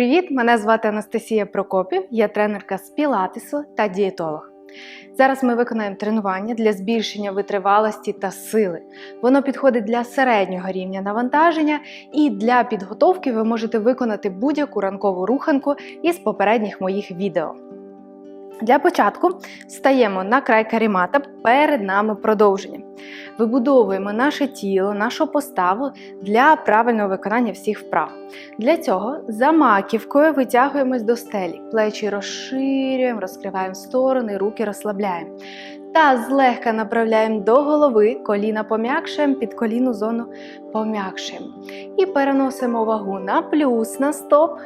Привіт! Мене звати Анастасія Прокопів, я тренерка з пілатесу та дієтолог. Зараз ми виконаємо тренування для збільшення витривалості та сили. Воно підходить для середнього рівня навантаження, і для підготовки ви можете виконати будь-яку ранкову руханку із попередніх моїх відео. Для початку стаємо на край карімата, перед нами продовження. Вибудовуємо наше тіло, нашу поставу для правильного виконання всіх вправ. Для цього за маківкою витягуємось до стелі, плечі розширюємо, розкриваємо сторони, руки розслабляємо. Та злегка направляємо до голови, коліна пом'якшуємо, під коліну зону пом'якшуємо. І переносимо вагу на плюс, на стоп,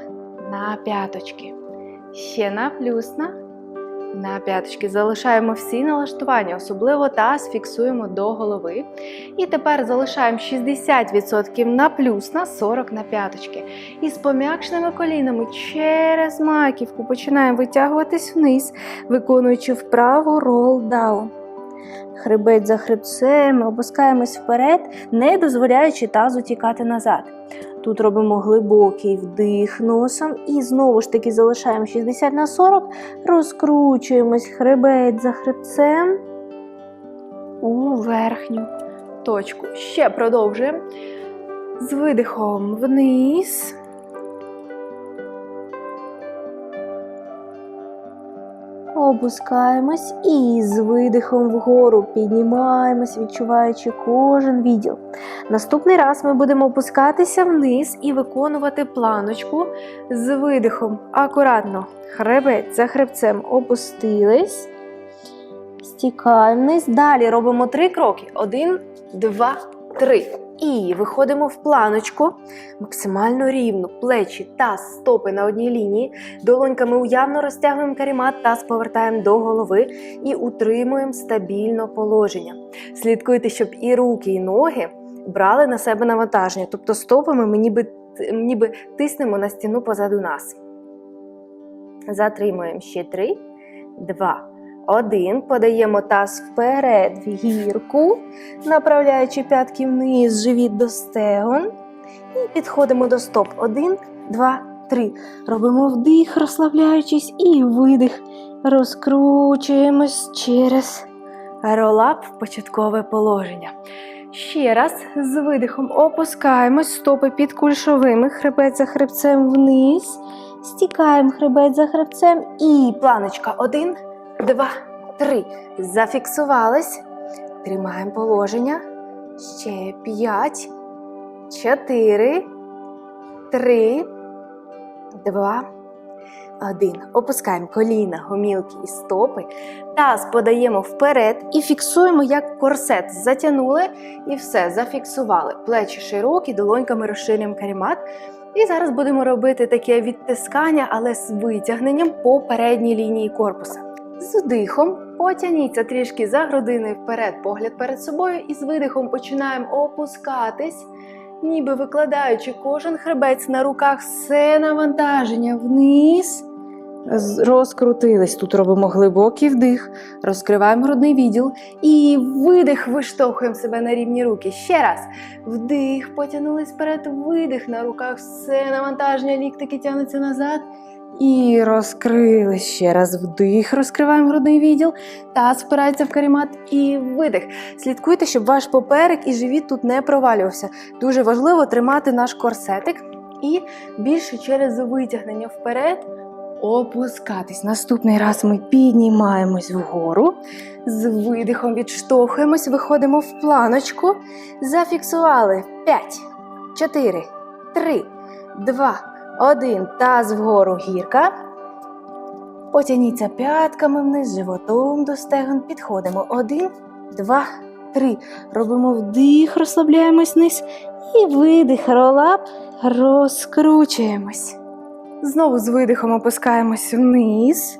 на п'яточки. Ще на плюс, на на п'яточки залишаємо всі налаштування, особливо таз фіксуємо до голови. І тепер залишаємо 60% на плюс, на 40 на п'яточки. І з пом'якшеними колінами через маківку починаємо витягуватись вниз, виконуючи вправу ролл-даун. Хребець за хребцем, опускаємось вперед, не дозволяючи тазу тікати назад. Тут робимо глибокий вдих носом і знову ж таки залишаємо 60 на 40, розкручуємось хребець за хребцем у верхню точку. Ще продовжуємо. З видихом вниз. Опускаємось і з видихом вгору піднімаємось, відчуваючи кожен відділ. Наступний раз ми будемо опускатися вниз і виконувати планочку з видихом. Акуратно. Хребець за хребцем опустились. Стікаємо вниз. Далі робимо три кроки. Один, два, три. І виходимо в планочку максимально рівно. Плечі та стопи на одній лінії. Долоньками уявно розтягуємо карімат, таз повертаємо до голови і утримуємо стабільно положення. Слідкуйте, щоб і руки, і ноги брали на себе навантаження. Тобто стопами ми ніби, ніби тиснемо на стіну позаду нас. Затримуємо ще три, два. Один. Подаємо таз вперед в гірку, направляючи п'ятки вниз, живіт до стегон. І підходимо до стоп. Один, два, три. Робимо вдих, розслабляючись, і видих. Розкручуємось через ролап в початкове положення. Ще раз з видихом опускаємось, стопи під кульшовими, хребець за хребцем вниз. Стікаємо хребець за хребцем і планочка. Один, два, три. Зафіксувались. Тримаємо положення. Ще п'ять, чотири, три, два, один. Опускаємо коліна, гомілки і стопи. Таз подаємо вперед і фіксуємо як корсет. Затягнули і все, зафіксували. Плечі широкі, долоньками розширюємо карімат. І зараз будемо робити таке відтискання, але з витягненням по передній лінії корпуса. З вдихом потягніться трішки за грудиною вперед, погляд перед собою, і з видихом починаємо опускатись, ніби викладаючи кожен хребець на руках, все навантаження вниз. Розкрутились. Тут робимо глибокий вдих, розкриваємо грудний відділ і видих, виштовхуємо себе на рівні руки. Ще раз. Вдих, потягнулись вперед, видих на руках, все навантаження, ліктики тягнуться назад. І розкрили ще раз вдих, розкриваємо грудний відділ, та спирається в карімат і видих. Слідкуйте, щоб ваш поперек і живіт тут не провалювався. Дуже важливо тримати наш корсетик і більше через витягнення вперед опускатись. Наступний раз ми піднімаємось вгору, з видихом відштовхуємось, виходимо в планочку, зафіксували 5, 4, 3, 2, один. Таз вгору гірка. Потягніться п'ятками вниз, животом до стегон. Підходимо. Один, два, три. Робимо вдих, розслабляємось вниз. І видих, ролап, розкручуємось. Знову з видихом опускаємось вниз.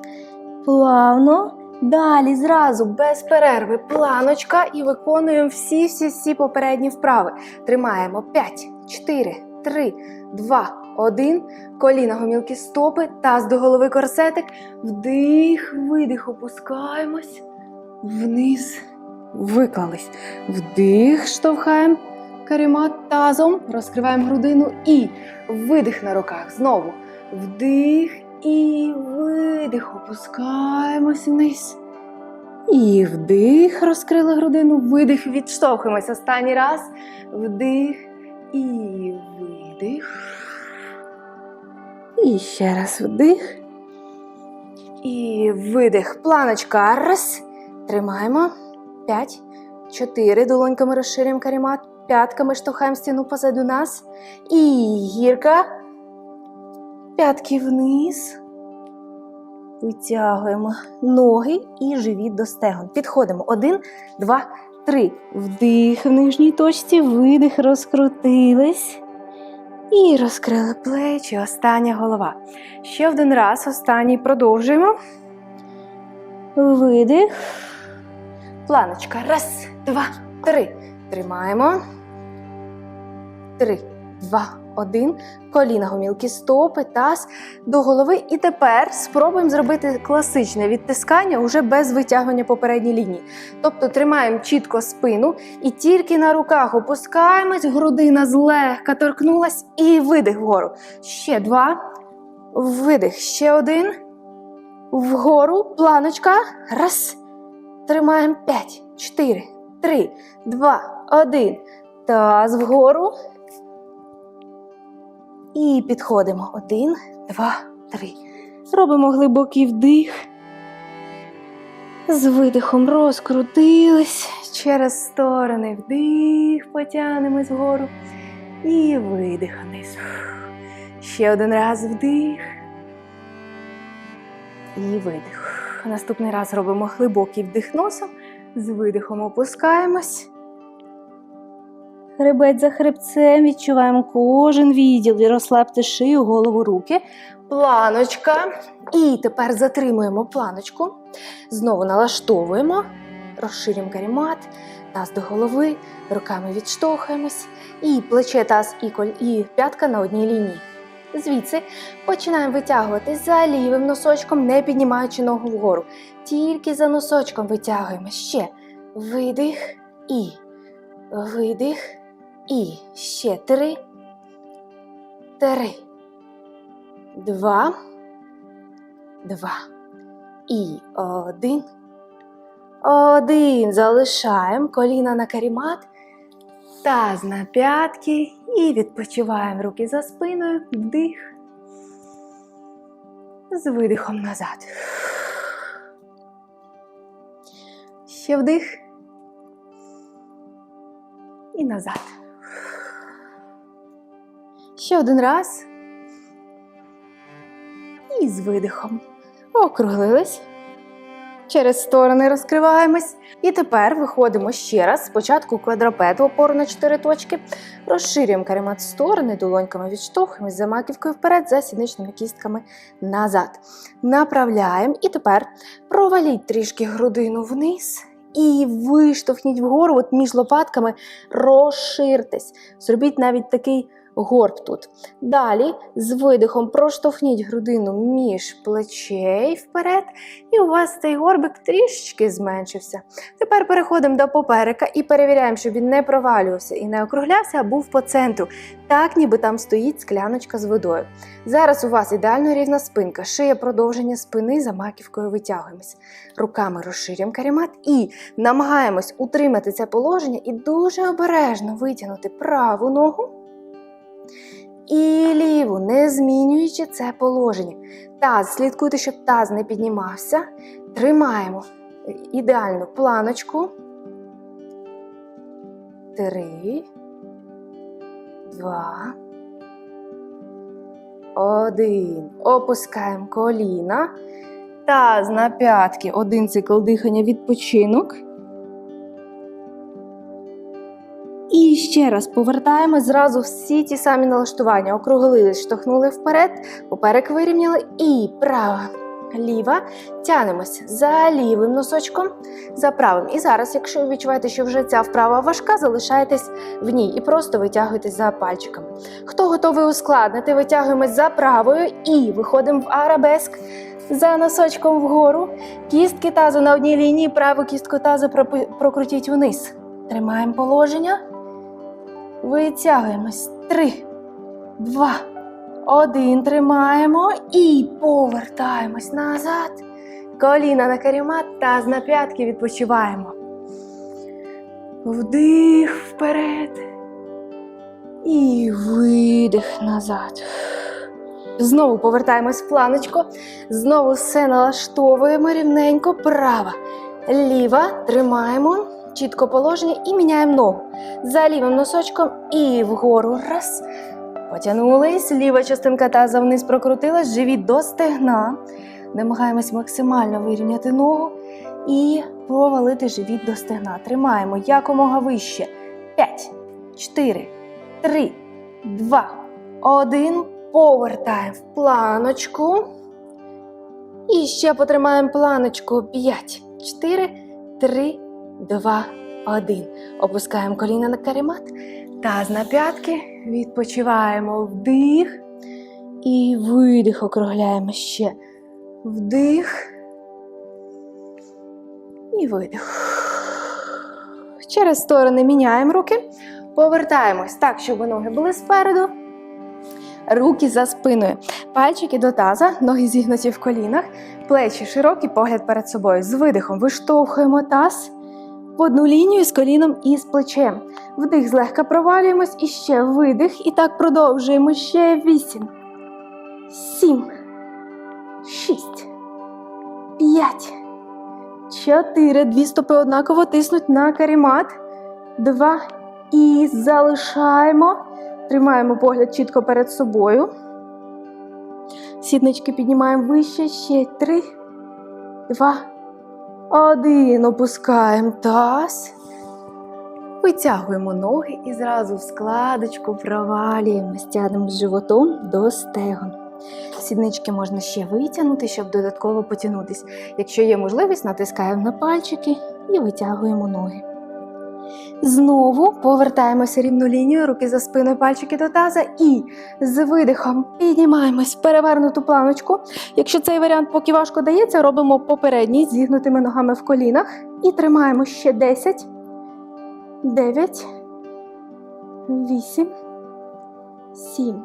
Плавно. Далі зразу без перерви планочка і виконуємо всі-всі-всі попередні вправи. Тримаємо 5, 4, 3, 2, 1. Коліна, гомілки, стопи, таз до голови корсетик. Вдих, видих, опускаємось. Вниз. Виклались. Вдих, штовхаємо карімат тазом, розкриваємо грудину і видих на руках. Знову Вдих і видих. Опускаємось вниз. І вдих, розкрили грудину, видих, відштовхуємось. Останній раз. Вдих і видих. І ще раз вдих. І видих. Планочка. Раз. Тримаємо. П'ять. Чотири. Долоньками розширюємо карімат. П'ятками штовхаємо стіну позаду нас. І гірка. П'ятки вниз. Витягуємо ноги і живіт до стегон. Підходимо. Один, два, три. Вдих в нижній точці, видих, розкрутились. І розкрили плечі. Остання голова. Ще один раз. Останній продовжуємо. Видих. Планочка. Раз, два, три. Тримаємо. Три, два, один. Коліна, гомілки, стопи, таз до голови. І тепер спробуємо зробити класичне відтискання уже без витягування попередньої лінії. Тобто тримаємо чітко спину і тільки на руках опускаємось, грудина злегка торкнулась і видих вгору. Ще два. Видих. Ще один. Вгору. Планочка. Раз. Тримаємо п'ять, чотири, три, два, один. Таз вгору. І підходимо. Один, два, три. Робимо глибокий вдих. З видихом розкрутились через сторони. Вдих, потягнемось вгору. І видих вниз. Ще один раз вдих. І видих. Наступний раз робимо глибокий вдих носом. З видихом опускаємось. Хребець за хребцем, відчуваємо кожен відділ. Розслабте шию, голову, руки. Планочка. І тепер затримуємо планочку. Знову налаштовуємо. Розширюємо карімат, таз до голови, руками відштовхуємось. І плече, таз і, коль... і п'ятка на одній лінії. Звідси починаємо витягувати за лівим носочком, не піднімаючи ногу вгору. Тільки за носочком витягуємо. Ще видих і видих. І ще три, три, два, два. І один. Один. Залишаємо коліна на карімат. Таз на п'ятки. І відпочиваємо руки за спиною. Вдих. З видихом назад. Ще вдих. І назад. Ще один раз. І з видихом. Округлились. Через сторони розкриваємось. І тепер виходимо ще раз. Спочатку квадропед, опору на 4 точки. Розширюємо каремат в сторони, долоньками відштовхуємось за маківкою вперед, за сідничними кістками назад. Направляємо. І тепер проваліть трішки грудину вниз. І виштовхніть вгору, от між лопатками розширтесь. Зробіть навіть такий горб тут. Далі з видихом проштовхніть грудину між плечей вперед, і у вас цей горбик трішечки зменшився. Тепер переходимо до поперека і перевіряємо, щоб він не провалювався і не округлявся, а був по центру, так ніби там стоїть скляночка з водою. Зараз у вас ідеально рівна спинка, шия продовження спини за маківкою витягуємось. Руками розширюємо карімат і намагаємось утримати це положення і дуже обережно витягнути праву ногу і ліву, не змінюючи це положення. Таз, слідкуйте, щоб таз не піднімався. Тримаємо ідеальну планочку. Три, два, один. Опускаємо коліна. Таз на п'ятки. Один цикл дихання відпочинок. Ще раз повертаємо зразу всі ті самі налаштування. Округлились, штовхнули вперед, поперек вирівняли і права, ліва. Тянемось за лівим носочком, за правим. І зараз, якщо ви відчуваєте, що вже ця вправа важка, залишайтесь в ній і просто витягуйтесь за пальчиками. Хто готовий ускладнити, витягуємось за правою і виходимо в арабеск. За носочком вгору. Кістки тазу на одній лінії, праву кістку тазу прокрутіть вниз. Тримаємо положення. Витягуємось. Три, два, Один тримаємо і повертаємось назад. Коліна на карімат, таз на п'ятки відпочиваємо. Вдих вперед. І видих назад. Знову повертаємось в планочку. Знову все налаштовуємо рівненько. Права. Ліва. Тримаємо. Чітко положення і міняємо ногу. За лівим носочком і вгору. Раз. Потягнулись. Ліва частинка таза вниз прокрутилась. Живіт до стегна. Намагаємось максимально вирівняти ногу і повалити живіт до стегна. Тримаємо якомога вище. 5, 4, 3, 2, 1. Повертаємо в планочку. І ще потримаємо планочку. 5, 4, 3, 2, 1. Опускаємо коліна на каремат. Таз на п'ятки. Відпочиваємо вдих. І видих округляємо ще. Вдих. І видих. Через сторони міняємо руки. Повертаємось так, щоб ноги були спереду. Руки за спиною. Пальчики до таза, ноги зігнуті в колінах, плечі широкі, погляд перед собою. З видихом виштовхуємо таз в одну лінію з коліном і з плечем. Вдих злегка провалюємось і ще видих. І так продовжуємо. Ще вісім, сім, шість, п'ять, чотири. Дві стопи однаково тиснуть на карімат. Два. І залишаємо. Тримаємо погляд чітко перед собою. Сіднички піднімаємо вище. Ще три, два, один. Опускаємо таз. Витягуємо ноги і зразу в складочку провалюємо. Стягнемо з животом до стегон. Сіднички можна ще витягнути, щоб додатково потягнутися. Якщо є можливість, натискаємо на пальчики і витягуємо ноги. Знову повертаємося рівну лінію, руки за спиною, пальчики до таза і з видихом піднімаємось в перевернуту планочку. Якщо цей варіант поки важко дається, робимо попередній зігнутими ногами в колінах і тримаємо ще 10, 9, 8, 7,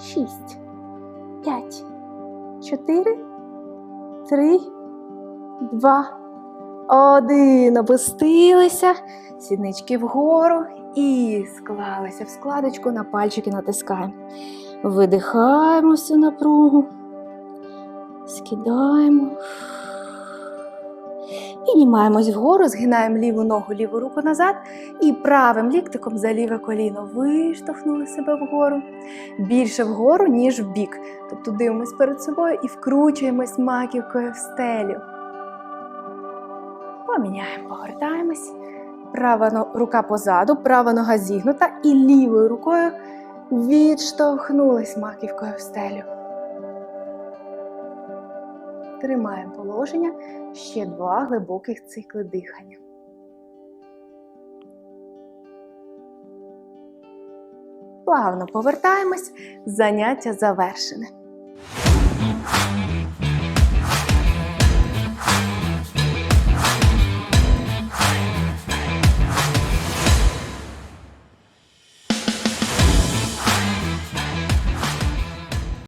6, 5, 4, 3, 2, один. Опустилися, сіднички вгору і склалися в складочку, на пальчики натискаємо. Видихаємо всю напругу. Скидаємо. Піднімаємось вгору, згинаємо ліву ногу, ліву руку назад і правим ліктиком за ліве коліно виштовхнули себе вгору. Більше вгору, ніж в бік. Тобто дивимось перед собою і вкручуємось маківкою в стелю. Поміняємо, повертаємось. Права рука позаду, права нога зігнута і лівою рукою відштовхнулись маківкою в стелю. Тримаємо положення ще два глибоких цикли дихання. Плавно повертаємось, заняття завершене.